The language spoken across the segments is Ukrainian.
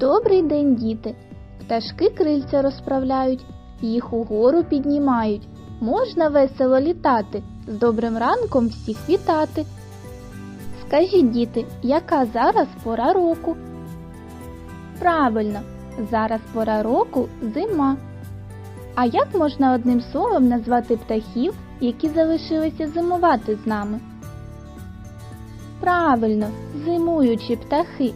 Добрий день, діти! Пташки крильця розправляють, їх угору піднімають. Можна весело літати, з добрим ранком всіх вітати. Скажіть, діти, яка зараз пора року? Правильно, зараз пора року зима. А як можна одним словом назвати птахів, які залишилися зимувати з нами? Правильно, зимуючі птахи.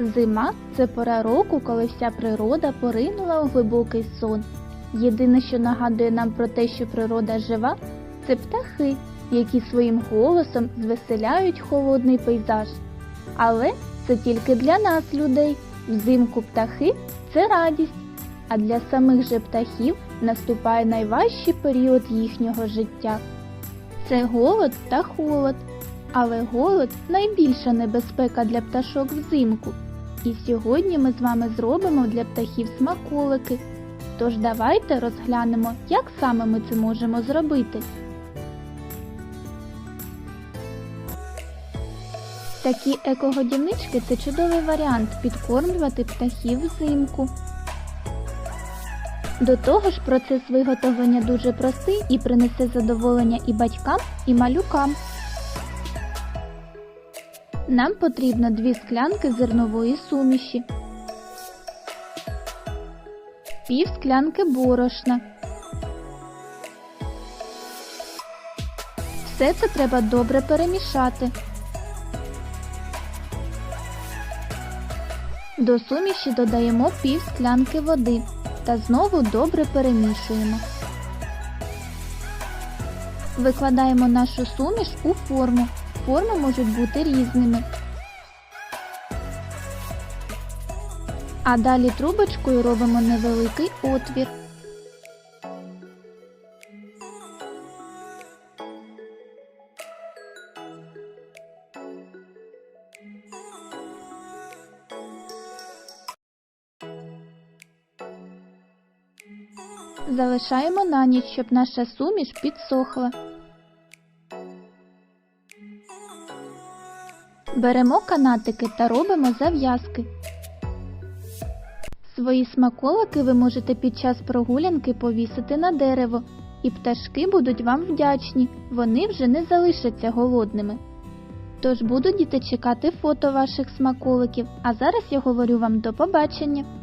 Зима це пора року, коли вся природа поринула у глибокий сон. Єдине, що нагадує нам про те, що природа жива, це птахи, які своїм голосом звеселяють холодний пейзаж. Але це тільки для нас, людей. Взимку птахи це радість, а для самих же птахів наступає найважчий період їхнього життя. Це голод та холод. Але голод найбільша небезпека для пташок взимку. І сьогодні ми з вами зробимо для птахів смаколики. Тож давайте розглянемо, як саме ми це можемо зробити. Такі екогодівнички це чудовий варіант підкормлювати птахів взимку. До того ж, процес виготовлення дуже простий і принесе задоволення і батькам, і малюкам. Нам потрібно дві склянки зернової суміші, пів склянки борошна. Все це треба добре перемішати. До суміші додаємо пів склянки води та знову добре перемішуємо. Викладаємо нашу суміш у форму. Форми можуть бути різними. А далі трубочкою робимо невеликий отвір. Залишаємо на ніч, щоб наша суміш підсохла. Беремо канатики та робимо зав'язки. Свої смаколики ви можете під час прогулянки повісити на дерево, і пташки будуть вам вдячні, вони вже не залишаться голодними. Тож буду діти чекати фото ваших смаколиків, а зараз я говорю вам до побачення.